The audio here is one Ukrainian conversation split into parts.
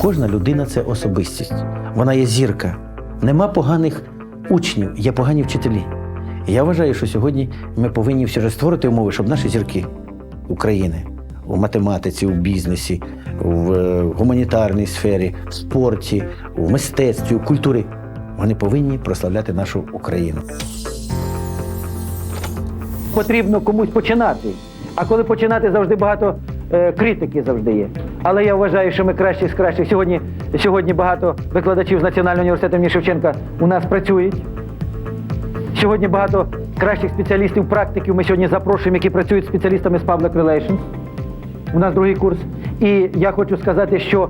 кожна людина це особистість. Вона є зірка. Нема поганих учнів, є погані вчителі. Я вважаю, що сьогодні ми повинні все ж створити умови, щоб наші зірки України у математиці, у бізнесі, в е, гуманітарній сфері, в спорті, в мистецтві, у культурі. Вони повинні прославляти нашу Україну. Потрібно комусь починати. А коли починати, завжди багато е, критики завжди є. Але я вважаю, що ми кращі з кращих. Сьогодні, сьогодні багато викладачів з Національного університету імені Шевченка у нас працюють. Сьогодні багато кращих спеціалістів, практиків ми сьогодні запрошуємо, які працюють спеціалістами з Public Relations. У нас другий курс. І я хочу сказати, що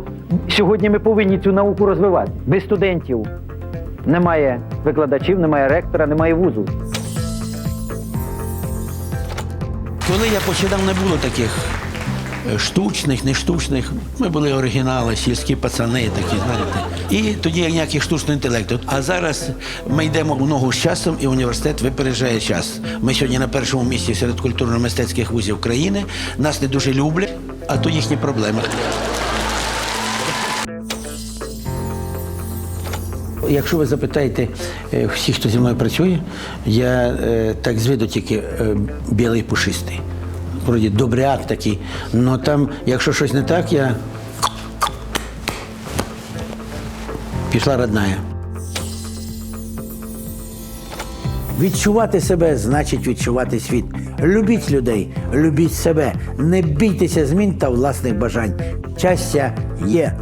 сьогодні ми повинні цю науку розвивати. Без студентів немає викладачів, немає ректора, немає вузу. Коли я починав, не було таких штучних, не штучних. Ми були оригінали, сільські пацани такі, знаєте. І тоді ніяких штучного інтелекту. А зараз ми йдемо у ногу з часом, і університет випереджає час. Ми сьогодні на першому місці серед культурно-мистецьких вузів країни. Нас не дуже люблять, а то їхні проблеми. Якщо ви запитаєте е, всіх, хто зі мною працює, я е, так з виду тільки е, білий пушистий. Вроді добряк такий. але там, якщо щось не так, я пішла родная. Відчувати себе значить відчувати світ. Любіть людей, любіть себе, не бійтеся змін та власних бажань. Щастя є.